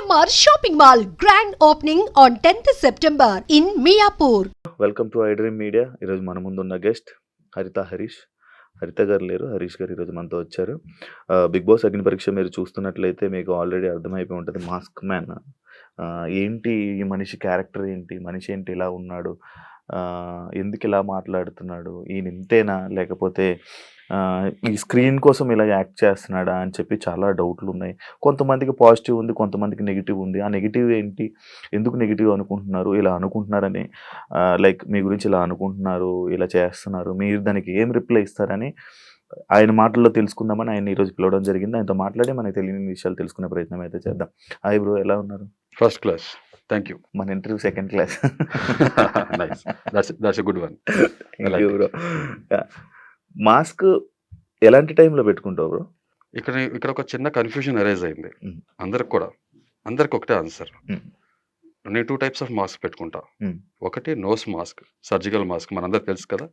IMR shopping mall grand opening on 10th September in Miyapur welcome to iDream media ఈరోజు మన ముందున్న guest హరిత హరీష్. హరిత గారు లేరు. హరీష్ గారు ఈరోజు మనతో వచ్చారు. బిగ్ బాస్ అగ్ని పరీక్ష మీరు చూస్తున్నట్లయితే మీకు ఆల్రెడీ అర్థమైపోయి ఉంటుంది. మాస్క్ మ్యాన్ ఏంటి ఈ మనిషి క్యారెక్టర్ ఏంటి? మనిషి ఏంటి? ఇలా ఉన్నాడు. ఎందుకు ఇలా మాట్లాడుతున్నాడు? ఈయన ఇంతేనా? లేకపోతే ఈ స్క్రీన్ కోసం ఇలా యాక్ట్ చేస్తున్నాడా అని చెప్పి చాలా డౌట్లు ఉన్నాయి కొంతమందికి పాజిటివ్ ఉంది కొంతమందికి నెగిటివ్ ఉంది. ఆ నెగిటివ్ ఏంటి? ఎందుకు నెగిటివ్ అనుకుంటున్నారు? ఇలా అనుకుంటున్నారని లైక్ మీ గురించి ఇలా అనుకుంటున్నారు ఇలా చేస్తున్నారు మీరు దానికి ఏం రిప్లై ఇస్తారని ఆయన మాటల్లో తెలుసుకుందామని ఆయన ఈరోజు పిలవడం జరిగింది. ఆయనతో మాట్లాడి మనకి తెలియని విషయాలు తెలుసుకునే ప్రయత్నం అయితే చేద్దాం. హాయ్ బ్రో ఎలా ఉన్నారు? ఫస్ట్ క్లాస్ థ్యాంక్ యూ మన interview second class good one mask ఎలాంటి టైంలో పెట్టుకుంటావు బ్రో? ఇక్కడ ఇక్కడ ఒక చిన్న కన్ఫ్యూజన్ అరైజ్ అయింది. అందరికి కూడా. అందరికి ఒకటే ఆన్సర్. నేను టూ టైప్స్ ఆఫ్ మాస్క్ పెట్టుకుంటా. ఒకటి నోస్ మాస్క్ సర్జికల్ మాస్క్ మనందరికి తెలుసు కదా.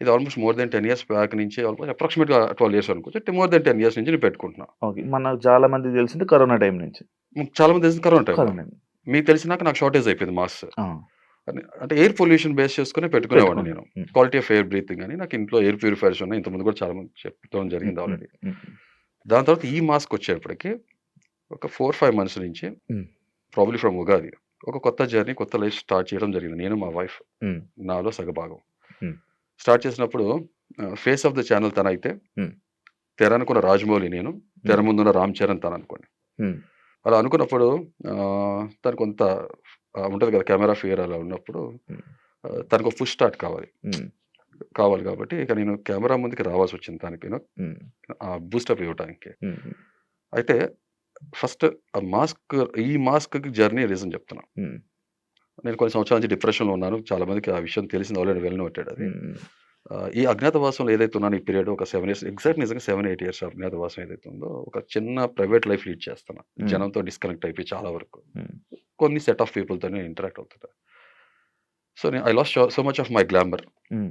ఇది almost more than ten years back నుంచి ఆల్మోస్ట్ అప్రాక్సిమేట్గా ట్వెల్వ్ ఇయర్స్ అనుకోవచ్చు మోర్ దెన్ టెన్ ఇయర్స్ నుంచి నేను పెట్టుకుంటున్నా. మనకు చాలా మంది తెలిసింది కరోనా టైం నుంచి. చాలా మంది తెలిసిన కరోనా టైం మీకు తెలిసినాక నాకు షార్టేజ్ అయిపోయింది మాస్క్ అంటే ఎయిర్ పొల్యూషన్ బేస్ చేసుకుని పెట్టుకునేవాడిని నేను. క్వాలిటీ ఆఫ్ ఎయిర్ బ్రీతింగ్ అని నాకు ఇంట్లో ఎయిర్ ప్యూరిఫైర్స్ ఉన్నాయి ఇంతకుముందు కూడా చాలా మంది చెప్పడం జరిగింది ఆల్రెడీ దాని తర్వాత ఈ మాస్క్ వచ్చేప్పటికి ఒక ఫోర్ ఫైవ్ మంత్స్ నుంచి. ప్రాబ్లీ ఫ్రమ్ ఉగాది ఒక కొత్త జర్నీ కొత్త లైఫ్ స్టార్ట్ చేయడం జరిగింది నేను మా వైఫ్. నాలో సగభాగం. స్టార్ట్ చేసినప్పుడు ఫేస్ ఆఫ్ ద ఛానల్ తన అయితే. తెర అనుకున్న రాజమౌళి నేను తెర ముందున్న రామ్ చరణ్ తను అనుకోండి అలా అనుకున్నప్పుడు తను కొంత ఉంటది కదా కెమెరా ఫియర్ అలా ఉన్నప్పుడు. ఆ, తనకు ఫుల్ స్టార్ట్ కావాలి. కావాలి కాబట్టి ఇక నేను కెమెరా ముందుకి రావాల్సి వచ్చింది తనకి ఉమ్, బూస్టప్ ఇవ్వడానికి అయితే ఫస్ట్ ఆ మాస్క్ ఈ మాస్క్ జర్నీ రీజన్ చెప్తున్నా. నేను కొన్ని సంవత్సరాల నుంచి డిప్రెషన్లో ఉన్నాను. చాలా మందికి ఆ విషయం తెలిసింది ఆల్రెడీ వెళ్ళిన పెట్టాడు అది. ఆ, ఈ అజ్ఞాతవాసంలో ఏదైతే ఉన్నాను ఈ పీరియడ్ ఒక సెవెన్ ఇయర్స్ ఎగ్జాక్ట్ నిజంగా సెవెన్ ఎయిట్ ఇయర్స్ అజ్ఞాతవాసం ఏదైతే ఉందో ఒక చిన్న ప్రైవేట్ లైఫ్ లీడ్ చేస్తున్నా. జనంతో డిస్కనెక్ట్ అయిపోయి చాలా వరకు. కొన్ని సెట్ ఆఫ్ పీపుల్తో ఇంటరాక్ట్ అవుతుంటా. సో నేను I lost so much of my glamour Hmm.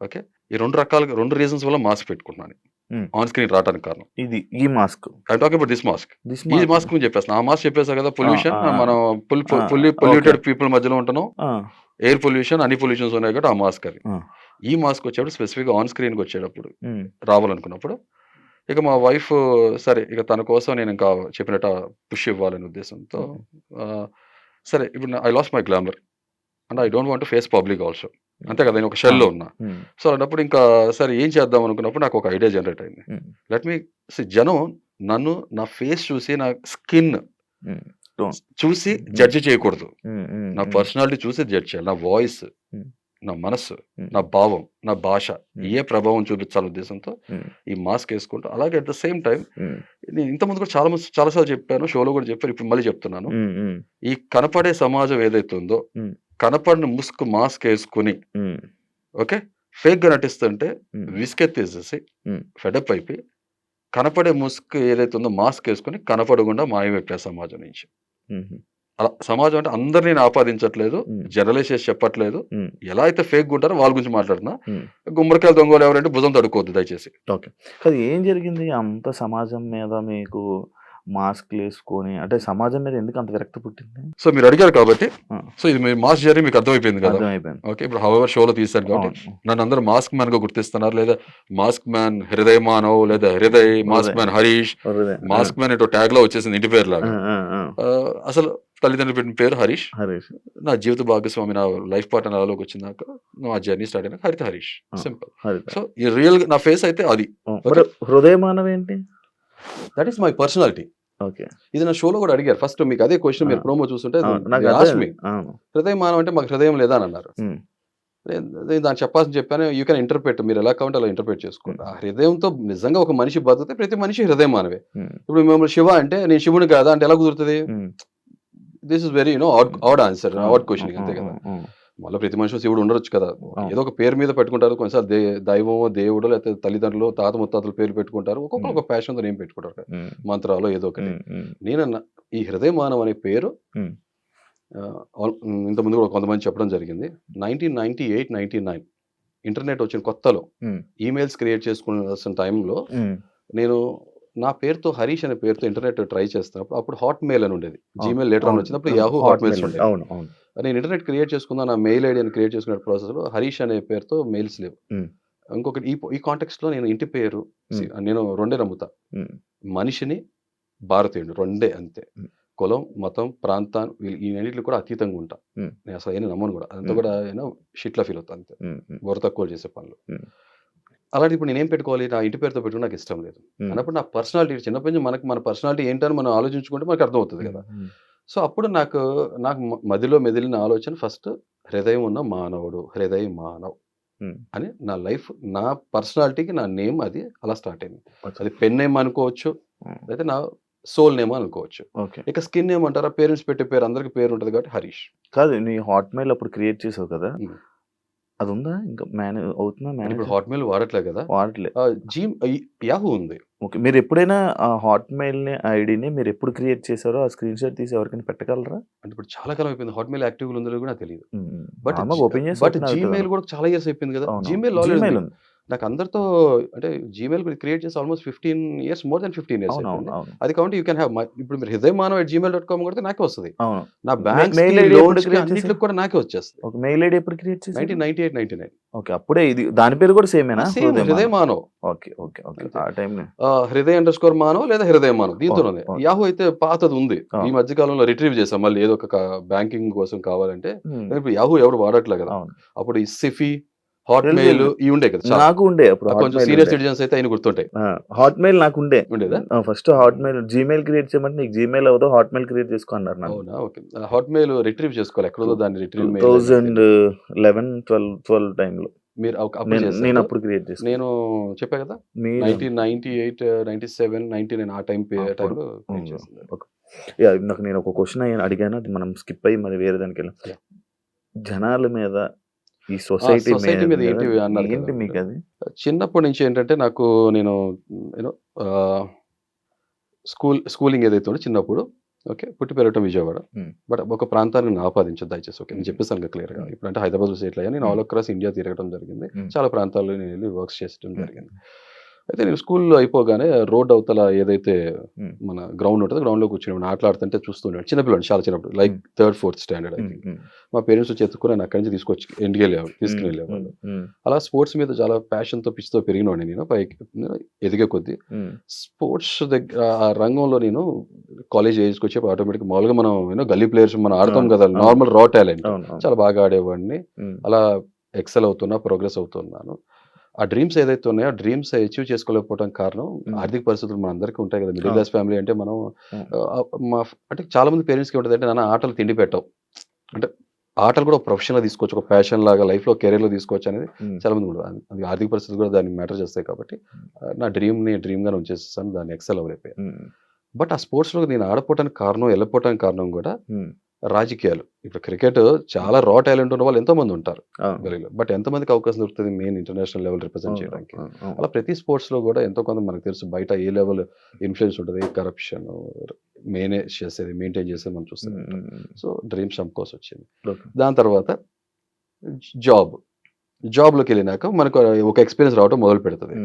Okay ఈ రెండు రకాలుగా రెండు రీజన్స్ వల్ల మాస్క్ పెట్టుకుంటున్నాను Hmm. ఆన్ స్క్రీన్ రావడానికి కారణం. ఇది ఈ mask I talk about this mask ఈ మాస్క్ గురించి చెప్పేస్తాను ఆ మాస్క్ చెప్పేసా కదా పొల్యూషన్. మనం ఫుల్లీ. పొల్యూటెడ్ పీపుల్ మధ్యలో ఉంటున్నాం. ఆ, ఎయిర్ పొల్యూషన్ అన్ని పొల్యూషన్స్ ఉన్నాయి కాబట్టి ఆ మాస్క్ అది. ఈ మాస్క్ వచ్చేటప్పుడు స్పెసిఫిక్ ఆన్ స్క్రీన్కి వచ్చేటప్పుడు ఉమ్, రావాలనుకున్నప్పుడు ఇక మా వైఫ్ సరే ఇక తన కోసం నేను ఇంకా చెప్పినట్టు పుష్ ఇవ్వాలనే ఉద్దేశంతో సరే ఇప్పుడు I loss my glamour. And I don't want face public also. అంతే కదా నేను ఒక షెల్లో ఉన్నా. సో అలాంటప్పుడు ఇంకా సరే ఏం చేద్దాం అనుకున్నప్పుడు నాకు ఒక ఐడియా జనరేట్ అయింది. లెట్ మీ జనం నన్ను నా ఫేస్ చూసి నా స్కిన్ చూసి. జడ్జి చేయకూడదు. నా పర్సనాలిటీ చూసి జడ్జ్ చేయాలి. నా వాయిస్. నా మనస్సు. నా భావం నా భాష. ఏ ప్రభావం చూపించాల ఉద్దేశంతో. ఈ మాస్క్ వేసుకుంటూ అలాగే అట్ ద సేమ్ టైం నేను ఇంతకుముందు కూడా చాలా మంది చాలాసార్లు చెప్పాను షోలో కూడా చెప్పాను ఇప్పుడు మళ్ళీ చెప్తున్నాను ఈ కనపడే సమాజం ఏదైతే ఉందో. కనపడిన ముసుగు మాస్క్ వేసుకుని ఓకే ఫేక్గా నటిస్తుంటే విసుకెత్తేసేసి. ఫెడప్ అయిపోయి కనపడే ముసుగు ఏదైతే ఉందో మాస్క్ వేసుకుని కనపడకుండా మాయమైపోయా సమాజం నుంచి అలా సమాజం అంటే అందరినీ ఆపాదించట్లేదు. జనరలైజ్ చేసి చెప్పట్లేదు. ఎలా అయితే ఫేక్ ఉంటారో వాళ్ళ గురించి మాట్లాడుతున్నా. ఉమ్. గుమ్మడికాయలు దొంగలు ఎవరంటే భుజం తడుకోవద్దు దయచేసి. కాదు ఏం జరిగింది? అంత సమాజం మీద మీకు మాస్క్ వేసుకొని అంటే సమాజం మీద ఎందుకు అంత విరక్తి పుట్టింది? సో మీరు అడిగారు కాబట్టి. సో ఇది మీ మాస్ జర్నీ మీకు అర్థమైపోయింది కదా. అర్థమైపోయింది. ఓకే ఇప్పుడు హవర్ షోలో తీశారు కాబట్టి. నన్ను అందరూ మాస్క్ మ్యాన్గా గుర్తిస్తున్నారు లేదా మాస్క్ మ్యాన్ హృదయ మానవ్ లేదా Hrudaya mask man Harish. Mask man ఇటు ట్యాగ్లో వచ్చేసింది ఇంటి పేరు లాగా అసలు తల్లిదండ్రులు పెట్టిన పేరు హరీష్. హరీష్. నా జీవిత భాగస్వామి నా లైఫ్ పార్ట్నర్ నాలోకి వచ్చినాక నా జర్నీ స్టార్ట్ అయినాక హరిత హరీష్. సింపుల్ సో ఈ రియల్ నా ఫేస్ అయితే అది. హృదయమానం ఏంటి? That is my personality okay. ఇది నా షోలో కూడా అడిగారు. ఫస్ట్ మీకు అదే క్వశ్చన్ మీరు. ప్రోమో చూస్తుంటే హృదయం మానవం అంటే మాకు హృదయం లేదా అని అన్నారు. దాన్ని చెప్పాల్సి చెప్పాను. యూ కెన్ ఇంటర్ప్రెట్ మీరు ఎలా కావాలంటే అలా ఇంటర్ప్రెట్ చేసుకోండి. ఆ హృదయంతో నిజంగా ఒక మనిషి బతికితే ప్రతి మనిషి హృదయం మానవే ఉమ్, ఇప్పుడు మేము శివ అంటే నేను శివుని కాదా? అంటే ఎలా కుదురుతుంది. This is very you know out answer out question అంతే కదా. ఉమ్, మళ్ళీ ప్రతి మనిషి శివుడు ఉండొచ్చు కదా. ఏదో ఒక పేరు మీద పెట్టుకుంటారు కొన్నిసార్లు దే దైవమో దేవుడో లేకపోతే తల్లిదండ్రులు తాత ముత్తాతల పేరు పెట్టుకుంటారు. ఒక్కొక్కరు ఒక ప్యాషన్తో ఏం పెట్టుకుంటారు కదా. ఉమ్, మంత్రాలు ఏదో ఒకటి. ఉమ్, ఉమ్, నేను ఈ హృదయ మానవం అనే పేరు ఇంతకుముందు కూడా కొంతమంది చెప్పడం జరిగింది. Nineteen ninety eight ninety nine internet వచ్చిన కొత్తలో ఈమెయిల్స్ క్రియేట్ చేసుకున్న టైంలో నేను నా పేరుతో హరీష్ అనే పేరుతో ఇంటర్నెట్ ట్రై చేస్తున్నప్పుడు అప్పుడు హాట్ మెయిల్ అని ఉండేది జీమెయిల్ లెటర్ అని వచ్చినప్పుడు యాహూ హాట్ మెయిల్స్ అవును నేను ఇంటర్నెట్ క్రియేట్ చేసుకున్నా నా మెయిల్ ఐడి అని క్రియేట్ చేసుకునే ప్రాసెస్లో హరీష్ అనే పేరుతో మెయిల్స్ లేవు. ఇంకొకటి ఈ ఈ కాంటెక్స్ట్లో నేను ఇంటి పేరు. నేను రెండే నమ్ముతా మ్మ్. మనిషిని భారతీయుడు రెండే అంతే. కులం మతం ప్రాంతం వీళ్ళు కూడా అతీతంగా ఉంటా. నేను అసలు ఏం నమ్మను కూడా అదంతా. కూడా ఏమో షిట్లా ఫీల్ అవుతా అంతే బుర్ర తక్కువ చేసే పనులు. అలాంటి ఇప్పుడు నేనేం పెట్టుకోవాలి నా ఇంటి పేరుతో పెట్టుకుని నాకు ఇష్టం లేదు. అన్నప్పుడు నా పర్సనాలిటీ చిన్నప్పటి నుంచి మనకు మన పర్సనాలిటీ ఏంటని మనం ఆలోచించుకుంటే మనకు అర్థమవుతుంది కదా. సో అప్పుడు నాకు నాకు మదిలో మెదిలిన ఆలోచన ఫస్ట్ హృదయం ఉన్న మానవుడు హృదయ మానవ్. అని నా లైఫ్ నా పర్సనాలిటీకి నా నేమ్ అది అలా స్టార్ట్ అయింది. అది పెన్ నేమ్ అనుకోవచ్చు. లేదా నా సోల్ నేమ్ అనుకోవచ్చు ఓకే ఇక స్కిన్ నేమ్ అంటారా పేరెంట్స్ పెట్టే పేరు అందరికి పేరు ఉంటుంది కాబట్టి హరీష్ కాదు నీ హాట్మెయిల్ అప్పుడు క్రియేట్ చేసావు కదా. అది ఉందా ఇంకా మేనేజ్ అవుతుందా మేనేజ్ ఇప్పుడు హాట్మెయిల్ వాడట్లే కదా? వాడట్లే. జీ యాహూ ఉంది. ఓకే. మీరు ఎప్పుడైనా ఆ హాట్మెయిల్ ఐడిని మీరు ఎప్పుడు క్రియేట్ చేశారో ఆ స్క్రీన్ షాట్ తీసి ఎవరికైనా పెట్టగలరా? అంటే ఇప్పుడు చాలా కాలం అయిపోయింది. హాట్మెయిల్ యాక్టివ్ ఉందో కూడా తెలియదు. బట్ ఓపెన్ చేసి బట్ జీమెయిల్. కూడా చాలా ఇయర్స్ అయిపోయింది కదా. జీమెయిల్ Gmail ఉంది. నాకు అందరితో అంటే జీమెయిల్ క్రియేట్ చేసి almost fifteen years more than fifteen years అది కాబట్టి యూ కెన్ హ్యావ్ ఇప్పుడు మీరు Hrudaya Manav at Gmail dot com కొడితే నాకే వస్తుంది. నా బ్యాంక్ అన్నింటికి చేశారు? కూడా నాకే వచ్చేస్తుంది. ఒక మెయిల్ ఐడి ఎప్పుడు క్రియేట్ చేశారు nineteen ninety eight ninety nine okay అప్పుడే ఇది దాని పేరు కూడా సేమేనా same Hrudaya Manav okay okay okay. ఆ టైం హృదయ అండర్ స్కోర్ మానవ్ లేదా హృదయ మానవ్ దీంతో అవును. యాహూ అయితే పాతది ఉంది. ఈ మధ్య కాలంలో రిట్రీవ్ చేసాం. మళ్ళీ ఏదో ఒక బ్యాంకింగ్ కోసం కావాలంటే. ఇప్పుడు యాహూ ఎవరు వాడట్లే కదా. అప్పుడు ఈ సిఫీ హాట్ మెయిల్. ఇవి ఉండే కదా. నాకు ఉండే అప్పుడు కొంచెం సీనియర్ సిటిజన్స్ అయితే ఆయన గుర్తుంటాయి. హాట్మెయిల్ నాకు ఉండే. ఉండేదా? ఫస్ట్ హాట్మెయిల్ జీమెయిల్ క్రియేట్ చేయమంటే నీకు జీమెయిల్ అవ్వదు హాట్మెయిల్ క్రియేట్ చేసుకో అన్నారు నాకు అవునా? ఓకే. హాట్ మెయిల్ రిట్రీవ్ చేసుకోవాలి ఎక్కడో దాన్ని retrieve thousand eleven twelve twelve టైంలో మీరు నేను అప్పుడు క్రియేట్ చేస్తాను నేను చెప్పా కదా? Nineteen ninety eight ninety seven ninety nine ఆ టైం. టైంలో. నాకు నేను. ఒక క్వశ్చన్ అడిగాను అది మనం స్కిప్ అయ్యి మరి వేరే దానికి వెళ్ళాం. జనాల మీద ఈ సొసైటీ society మీద ఏంటి అన్నారు. ఏంటి మీకు అది చిన్నప్పటి నుంచి ఏంటంటే నాకు నేను యూనో స్కూల్ స్కూలింగ్ ఏదైతే చిన్నప్పుడు ఓకే పుట్టి పెరగటం విజయవాడ. బట్ ఒక ప్రాంతాన్ని నేను ఆపాదించదు దయచేసి ఓకే నేను చెప్పేసాను క్లియర్గా Hmm. ఇప్పుడు అంటే హైదరాబాద్ సెటిల్ అయ్యా నేను. ఆల్ అక్రాస్ ఇండియా తిరగడం జరిగింది. చాలా ప్రాంతాల్లో నేను వెళ్ళి వర్క్స్ చేయడం Hmm. జరిగింది అయితే నేను స్కూల్లో అయిపోగానే రోడ్ అవతల ఏదైతే Hmm. మన గ్రౌండ్ ఉంటుందో గ్రౌండ్లో కూర్చుని ఆటలాడుతుంటే చూస్తుండే చిన్నపిల్లలు చాలా చిన్నప్పుడు like Hmm. Third fourth standard um, మా పేరెంట్స్ వచ్చి ఎత్తుకుని నేను అక్కడి నుంచి తీసుకొచ్చి ఇంటికి వెళ్ళేవాళ్ళు తీసుకుని వెళ్ళేవాళ్ళు ఉమ్, అలా స్పోర్ట్స్ మీద చాలా ప్యాషన్తో పిచ్చితో పెరిగినవాడిని నేను. పైకి ఎదిగే కొద్దీ స్పోర్ట్స్ దగ్గర ఆ రంగంలో నేను కాలేజ్ ఏజ్కి వచ్చి ఆటోమేటిక్ మామూలుగా మనం యూనో గల్లీ ప్లేయర్స్ మనం ఆడతాం కదా. నార్మల్ రా టాలెంట్. చాలా బాగా ఆడేవాడిని. అలా ఎక్సెల్ అవుతున్నా ప్రోగ్రెస్ అవుతున్నాను. ఆ డ్రీమ్స్ ఏదైతే ఉన్నాయో ఆ డ్రీమ్స్ అచీవ్ చేసుకోలేకపోవడం కారణం. ఆర్థిక పరిస్థితులు మన అందరికీ ఉంటాయి కదా. మిడిల్. క్లాస్ ఫ్యామిలీ అంటే మనం మా అంటే చాలా మంది పేరెంట్స్కి ఉంటుంది అంటే నాన్న ఆటలు తిండి పెట్టవు. అంటే ఆటలు కూడా ప్రొఫెషన్గా తీసుకోవచ్చు ఒక ప్యాషన్ లాగా లైఫ్లో కెరీర్లో తీసుకోవచ్చు అనేది చాలా మంది కూడా. అది ఆర్థిక పరిస్థితులు కూడా దాన్ని మ్యాటర్ చేస్తాయి కాబట్టి నా డ్రీమ్ని డ్రీమ్గా ఉంచేస్తాను దాన్ని ఎక్సెల్ అవ్వలేకపోయాను. బట్ ఆ స్పోర్ట్స్లో నేను ఆడపోవడానికి కారణం వెళ్ళిపోవడానికి కారణం కూడా రాజకీయాలు. ఇప్పుడు క్రికెట్ చాలా రా టాలెంట్ ఉన్న వాళ్ళు ఎంతో మంది ఉంటారు బట్ ఎంతమందికి అవకాశం దొరుకుతుంది మెయిన్ ఇంటర్నేషనల్ లెవెల్ రిప్రజెంట్ చేయడానికి. అలా ప్రతి స్పోర్ట్స్లో కూడా ఎంతో కొంత మనకు తెలుసు బయట ఏ లెవెల్ ఇన్ఫ్లుయెన్స్ ఉంటుంది కరప్షన్ మేనేజ్ చేసేది మెయింటైన్ చేసేది మనం చూస్తాం సో డ్రీమ్స్ చంపుకోవాల్సి వచ్చింది. దాని తర్వాత జాబ్ జాబ్లోకి వెళ్ళినాక మనకు ఒక ఎక్స్పీరియన్స్ రావడం మొదలు పెడుతుంది.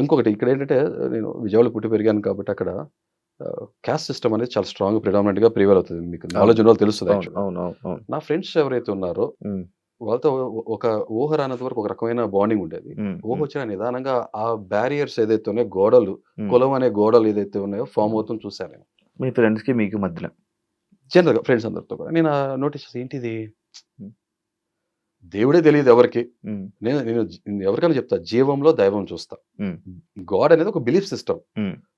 ఇంకొకటి ఇక్కడ ఏంటంటే నేను విజయవాడలో పుట్టి పెరిగాను కాబట్టి అక్కడ క్యాస్ట్ సిస్టమ్ అనేది చాలా స్ట్రాంగ్ ప్రిడామినెంట్గా ప్రివేల్ అవుతుంది. మీకు నాలెడ్జ్ ఉన్న వాళ్ళు తెలుస్తుంది నా ఫ్రెండ్స్ ఎవరైతే ఉన్నారో వాళ్ళతో ఒక ఊహ రానంత వరకు ఒక రకమైన బాండింగ్ ఉండేది. ఊహ వచ్చిన నిదానంగా ఆ బ్యారియర్స్ ఏదైతే ఉన్నాయో గోడలు. కులం అనే గోడలు ఏదైతే ఉన్నాయో ఫామ్ అవుతుంది చూశాను నేను. మీ ఫ్రెండ్స్కి మీకు మధ్యలో? జనరల్గా ఫ్రెండ్స్ అందరితో కూడా. నేను నోటీస్ ఏంటిది. దేవుడే తెలియదు ఎవరికి. నేను నేను ఎవరికైనా చెప్తా జీవంలో దైవం చూస్తా. గాడ్ అనేది ఒక బిలీఫ్ సిస్టమ్.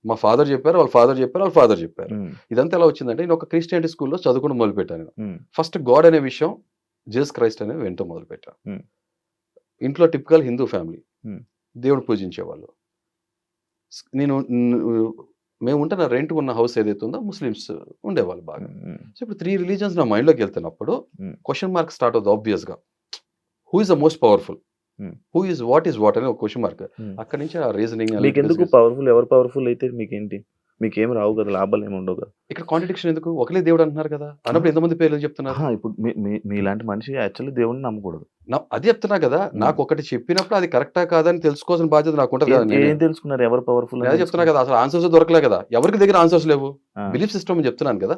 మా ఫాదర్ చెప్పారు వాళ్ళ ఫాదర్ చెప్పారు వాళ్ళ ఫాదర్ చెప్పారు. ఇదంతా ఎలా వచ్చిందంటే నేను ఒక క్రిస్టియానిటీ స్కూల్లో చదువుకుని మొదలు పెట్టాను నేను. ఉమ్, ఫస్ట్ గాడ్ అనే విషయం జీసస్ క్రైస్ట్ అనే వింటూ మొదలు పెట్టాను Hmm. ఇంట్లో టిపికల్ హిందూ ఫ్యామిలీ. దేవుడు పూజించేవాళ్ళు. నేను మేము ఉంటున్న రెంట్ ఉన్న హౌస్ ఏదైతే ఉందో ముస్లిమ్స్ ఉండేవాళ్ళు బాగా. సో ఇప్పుడు త్రీ రిలీజన్స్ నా మైండ్లోకి వెళ్తున్నప్పుడు. క్వశ్చన్ మార్క్ స్టార్ట్ అవుతుంది ఆబ్వియస్గా. Who is the most powerful Hmm. Who is what is what అనే ఒక క్వశ్చన్ మార్క్. అక్కడి నుంచి ఆ రీజనింగ్ మీకు ఎందుకు పవర్ఫుల్ ఎవరు పవర్ఫుల్ అయితే మీకేంటి? మీకేం రావు కదా లాభాలు ఏమి ఉండవు కదా. ఇక్కడ కాంట్రడిక్షన్ ఎందుకు? ఒకలే దేవుడు అంటున్నారు కదా. అన్నప్పుడు ఎంతమంది పేర్లు చెప్తున్నారు? ఇప్పుడు మీలాంటి మనిషి యాక్చువల్లీ దేవుడిని నమ్మకూడదు. అది చెప్తున్నా కదా. నాకు ఒకటి చెప్పినప్పుడు అది కరెక్టా కాదని తెలుసుకోవాల్సిన బాధ్యత నాకు ఉంటుంది కదా ఏం- నేను. ఏం తెలుసుకున్నారు? ఎవరు పవర్ఫుల్ నేను చెప్తున్నా కదా. అసలు ఆన్సర్స్ దొరకలే కదా. ఎవరికి దగ్గర ఆన్సర్స్ లేవు? బిలీఫ్ సిస్టమ్ చెప్తున్నాను కదా.